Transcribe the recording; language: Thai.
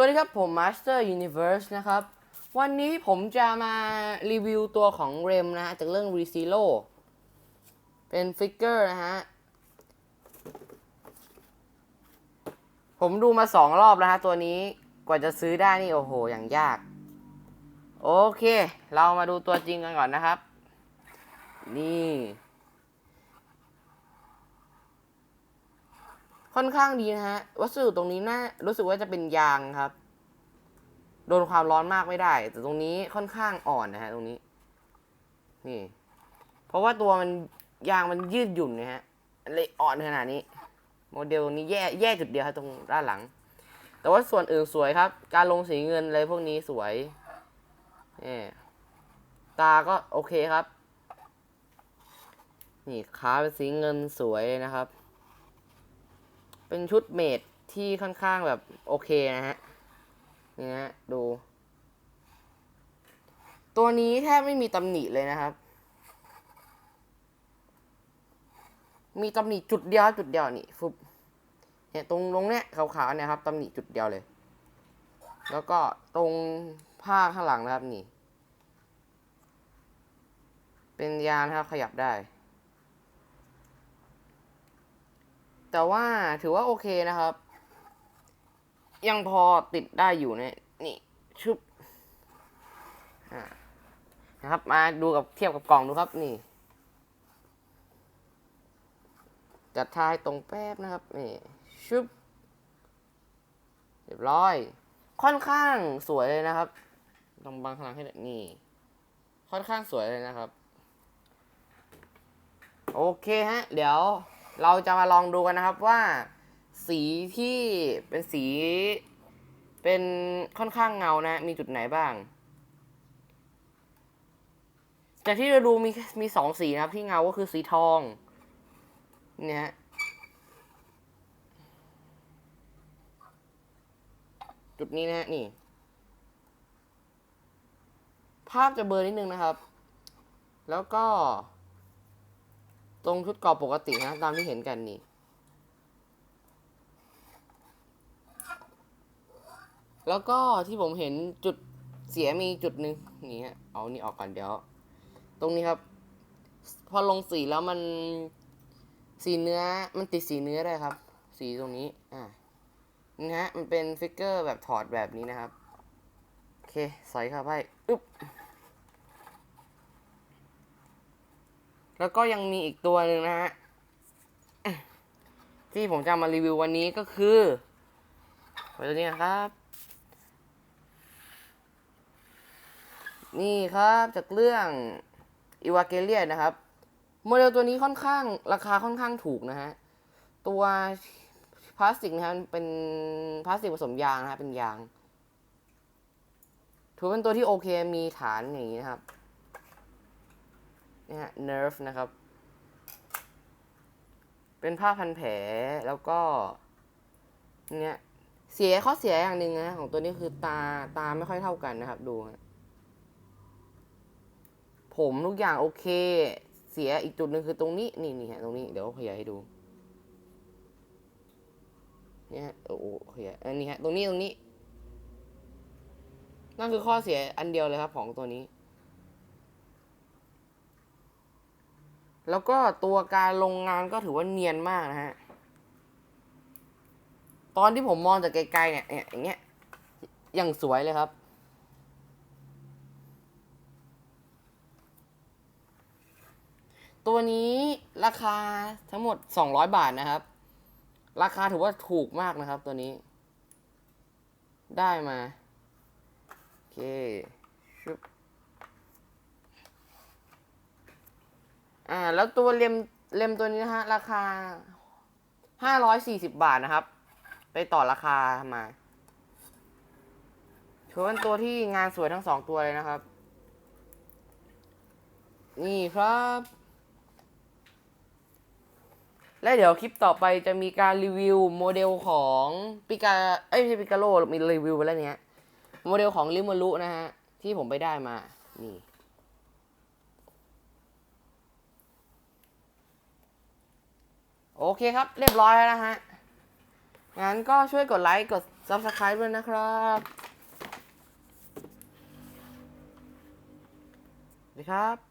วัสดีครับผม Master Universe นะครับ วันนี้ผมจะมารีวิวตัวของเรมนะฮะ จากเรื่อง r e z e r o เป็นฟิกเกอร์นะฮะ ผมดูมาสองรอบแล้วฮะ ตัวนี้กว่าจะซื้อได้นี่ โอ้โห อย่างยาก โอเค เรามาดูตัวจริงกันก่อนนะครับ นี่ ค่อนข้างดีนะฮะ วัสดุตรงนี้น่ารู้สึกว่าจะเป็นยางครับ โดนความร้อนมากไม่ได้ แต่ตรงนี้ค่อนข้างอ่อนนะฮะ ตรงนี้ นี่ เพราะว่าตัวมันยางมันยืดหยุ่นนะฮะเลยอ่อนขนาดนี้ โมเดลนี้แย่แย่จุดเดียวครับตรงด้านหลัง แต่ว่าส่วนอื่นสวยครับ การลงสีเงินอะไรพวกนี้สวยนี่ตาก็โอเคครับ นี่ขาเป็นสีเงินสวยเลยนะครับ เป็นชุดเมดที่ค่อนข้างแบบโอเคนะฮะนี่ฮะดู ตัวนี้แทบไม่มีตำหนิเลยนะครับ มีตำหนิจุดเดียวจุดเดียวนี่ฟุบเนี่ยตรงตรงเนี้ยขาวๆเนี่ยครับตำหนิจุดเดียวเลย แล้วก็ตรงผ้าข้างหลังนะครับนี่ เป็นยานะครับขยับได้ แต่ว่าถือว่าโอเคนะครับ ยังพอติดได้อยู่เนี่ยนี่ชุบนะครับ มาดูกับเทียบกับกล่องดูครับนี่จัดทายตรงแป๊บนะครับนี่ชุบเรียบร้อย ค่อนข้างสวยเลยนะครับลองบังข้างหลังให้นนี่ ค่อนข้างสวยเลยนะครับ โอเคฮะ เดี๋ยว เราจะมาลองดูกันนะครับว่า สีที่เป็นสี เป็นค่อนข้างเงานะ มีจุดไหนบ้างแต่ที่เราดูมีมีสองสีนะครับ ที่เงาก็คือสีทองเนี่ยจุดนี้นะฮะนี่ ภาพจะเบลอร์นิดนึงนะครับ แล้วก็ ตรงชุดเกรอบปกตินะตามที่เห็นกันนี่ แล้วก็ที่ผมเห็นจุดเสียมีจุดหนึ่งนี่ฮะเอานี่ออกก่อนเดี๋ยว ตรงนี้ครับ พอลงสีแล้วมันสีเนื้อมันติดสีเนื้อได้วยครับ สีตรงนี้อ่านี่ฮะมันเป็นฟิกเกอร์แบบถอดแบบนี้นะครับ โอเค ใส่เข้าไปอึ๊บ แล้วก็ยังมีอีกตัวหนึ่งนะฮะ ที่ผมจะมารีวิววันนี้ก็คือตัวนี้นะครับ นี่ครับจากเรื่องอีวาเกเลียนะครับ โมเดลตัวนี้ค่อนข้างราคาค่อนข้างถูกนะฮะ ตัวพลาสติกนะครับเป็นพลาสติกผสมยางนะฮะเป็นยางถือเป็นตัวที่โอเคมีฐานอย่างนี้นะครับ นี่ฮะ nerve นะครับ เป็นผ้าพันแผลแล้วก็เนี่ยเสียข้อเสียอย่างหนึ่งนะของตัวนี้คือตาตาไม่ค่อยเท่ากันนะครับ ดูผมทุกอย่างโอเค เสียอีกจุดหนึ่งคือตรงนี้นี่นี่ฮะตรงนี้เดี๋ยวขยายให้ดูเนี่ยฮะโอ้โหขยายอันนี้ฮะตรงนี้ตรงนี้นั่นคือข้อเสียอันเดียวเลยครับของตัวนี้ แล้วก็ตัวการลงงานก็ถือว่าเนียนมากนะฮะ ตอนที่ผมมองจากไกลๆเนี่ยอย่างเงี้ยอย่างสวยเลยครับ ตัวนี้ราคาทั้งหมด 200 บาทนะครับ ราคาถือว่าถูกมากนะครับตัวนี้ ได้มา โอเคชุบ อ่าแล้วตัวเล็มเล็มตัวนี้นะฮะราคาห้าร้อยสี่สิบบาทนะครับ ไปต่อราคามาถือเป็นตัวที่งานสวยทั้งสองตัวเลยนะครับ นี่ครับ และเดี๋ยวคลิปต่อไปจะมีการรีวิวโมเดลของปิกาเอ้ยไม่ใช่ปิกาโลมีรีวิวไปแล้วเนี้ยโมเดลของลิมูรุนะฮะ ที่ผมไปได้มา นี่ โอเคครับ เรียบร้อยแล้วนะฮะ งั้นก็ช่วยกดไลค์ กด Subscribe ด้วยนะครับสวัสดีครับ